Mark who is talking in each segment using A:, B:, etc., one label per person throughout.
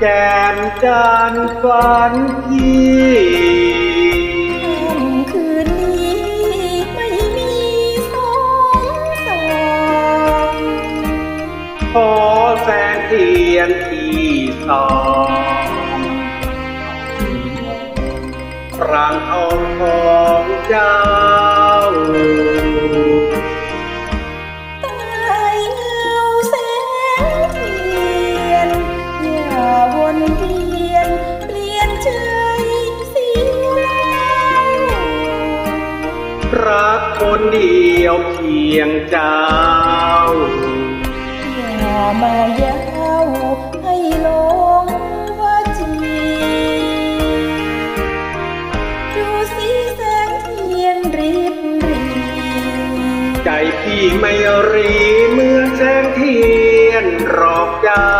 A: แจ่มจันฝันพี่
B: คืนนี้ไม่มีสองสอง
A: ขอแสงเทียนที่สองรังทองของเจ้า รักคนเดียวเพียงเจ้า
B: อย่ามาเย้าให้หลงว่าจีดูสิแสงเทียนริบรี
A: ใจพี่ไม่รีเมื่อแสงเทียนรอกเจ้า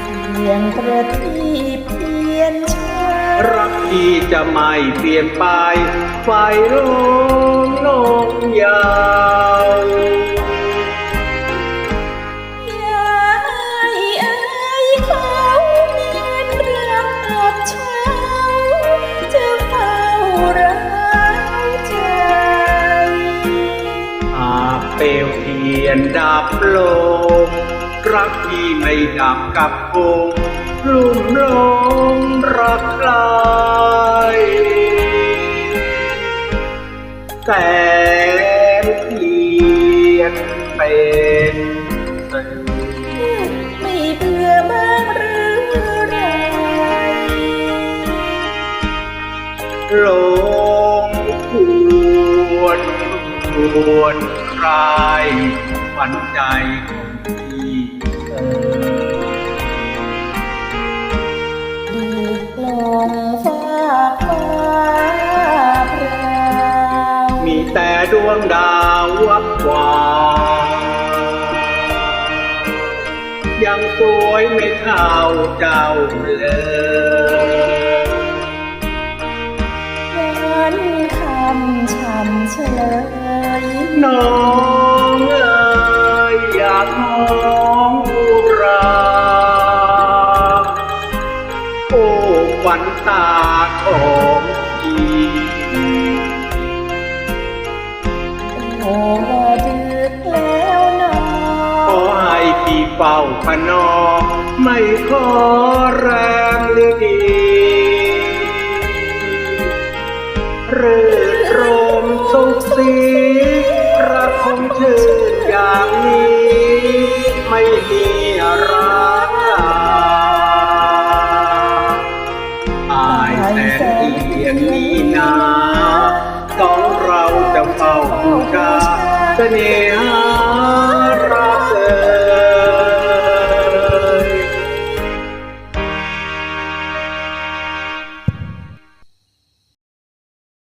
B: เสียงประทีเปลี่ยนชา
A: รักพี่จะไม่เปลี่ยนไปไฟลงนกยาว
B: อย่าให้อายเขาเมียนรักกับเช้าจะเฝ้าร้าวใจ
A: อาเปลวเทียนดับลงรักพี่ไม่ดับกับคง ลุ่มหลงรักใครแต่เทียนเป็นสื่อ
B: ไม่เบื่อบ้างหรือไร
A: ลงควรควรใครหวันใจของพี่เออ มีแต่ดวงดาววับวาวยังสวยไม่เท่าเจ้าเลย
B: วันคำช้ำเฉลย
A: น้องเอ๋ยอย่ามองอุรา โอ้ขวัญตา เฝ้าพนอไม่ขอแรงหรือดีเรื่อรมสุขสีรักคงชื่นอย่างนี้ ไม่มีรักอายแสนเอียนนี้นาสองเราจะเฝ้าบูชาเสน่หา